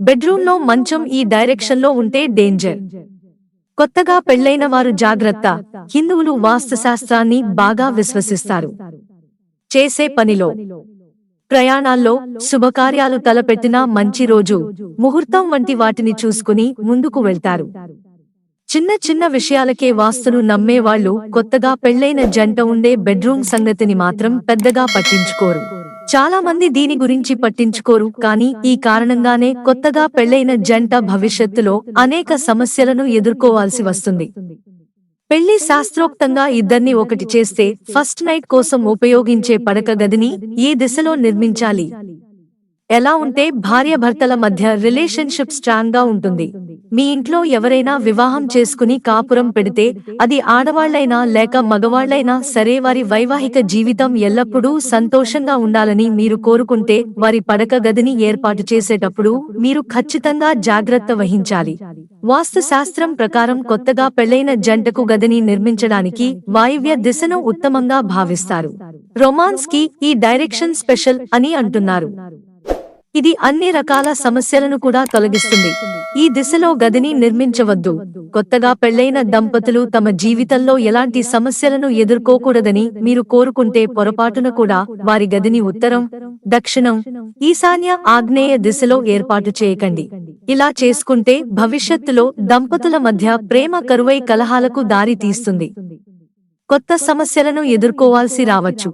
బెడ్రూమ్లో మంచం ఈ డైరెక్షన్లో ఉంటే డేంజర్. కొత్తగా పెళ్ళైన వారు జాగ్రత్త హిందువులు వాస్తుశాస్త్రాన్ని బాగా విశ్వసిస్తారు. చేసే పనిలో ప్రయాణాల్లో శుభకార్యాలు తలపెట్టినా మంచి రోజు ముహూర్తం వంటి వాటిని చూసుకుని ముందుకు వెళ్తారు. చిన్న చిన్న విషయాలకే వాస్తును నమ్మేవాళ్ళు కొత్తగా పెళ్ళైన జంట ఉండే బెడ్రూమ్ సంగతిని మాత్రం పెద్దగా పట్టించుకోరు. చాలా మంది దీని గురించి పట్టించుకోరు కానీ ఈ కారణంగానే కొత్తగా పెళ్ళైన జంట భవిష్యత్తులో అనేక సమస్యలను ఎదుర్కోవాల్సి వస్తుంది. పెళ్ళి శాస్త్రోక్తంగా ఇద్దర్ని ఒకటి చేస్తే ఫస్ట్ నైట్ కోసం ఉపయోగించే పడక గదిని ఏ దిశలో నిర్మించాలి? ఎలా ఉంటే భార్యాభర్తల మధ్య రిలేషన్షిప్ స్ట్రాంగ్గా ఉంటుంది? మీ ఇంట్లో ఎవరైనా వివాహం చేసుకుని కాపురం పెడితే అది ఆడవాళ్ళైనా లేక మగవాళ్ళైనా సరే వారి వైవాహిక జీవితం ఎల్లప్పుడూ సంతోషంగా ఉండాలని మీరు కోరుకుంటే వారి పడక గదిని ఏర్పాటు చేసేటప్పుడు మీరు ఖచ్చితంగా జాగ్రత్త వహించాలి. వాస్తు శాస్త్రం ప్రకారం కొత్తగా పెళ్ళైన జంటకు గదిని నిర్మించడానికి వాయువ్య దిశను ఉత్తమంగా భావిస్తారు. రొమాన్స్కి ఈ డైరెక్షన్ స్పెషల్ అని అంటున్నారు. ఇది అన్ని రకాల సమస్యలను కూడా తొలగిస్తుంది. ఈ దిశలో గదిని నిర్మించవద్దు. కొత్తగా పెళ్ళైన దంపతులు తమ జీవితంలో ఎలాంటి సమస్యలను ఎదుర్కోకూడదని మీరు కోరుకుంటే పొరపాటున కూడా వారి గదిని ఉత్తరం దక్షిణం ఈశాన్య ఆగ్నేయ దిశలో ఏర్పాటు చేయకండి. ఇలా చేసుకుంటే భవిష్యత్తులో దంపతుల మధ్య ప్రేమ కరువై కలహాలకు దారి తీస్తుంది. కొత్త సమస్యలను ఎదుర్కోవాల్సి రావచ్చు.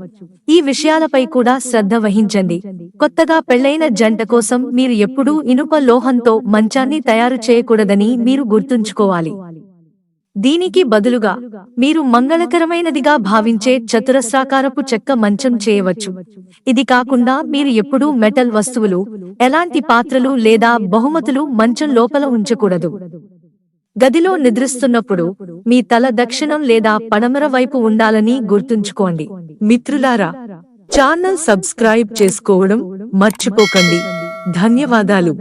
ఈ విషయాలపై కూడా శ్రద్ధ వహించండి. కొత్తగా పెళ్ళైన జంట కోసం మీరు ఎప్పుడూ ఇనుప లోహంతో మంచాన్ని తయారు చేయకూడదని మీరు గుర్తుంచుకోవాలి. దీనికి బదులుగా మీరు మంగళకరమైనదిగా భావించే చతురస్రాకారపు చెక్క మంచం చేయవచ్చు. ఇది కాకుండా మీరు ఎప్పుడూ మెటల్ వస్తువులు ఎలాంటి పాత్రలు లేదా బహుమతులు మంచం లోపల ఉంచకూడదు. గదిలో నిద్రిస్తున్నప్పుడు మీ తల దక్షిణం లేదా పడమర వైపు ఉండాలని గుర్తుంచుకోండి. మిత్రులారా ఛానల్ సబ్స్క్రైబ్ చేసుకోవడం మర్చిపోకండి. ధన్యవాదాలు.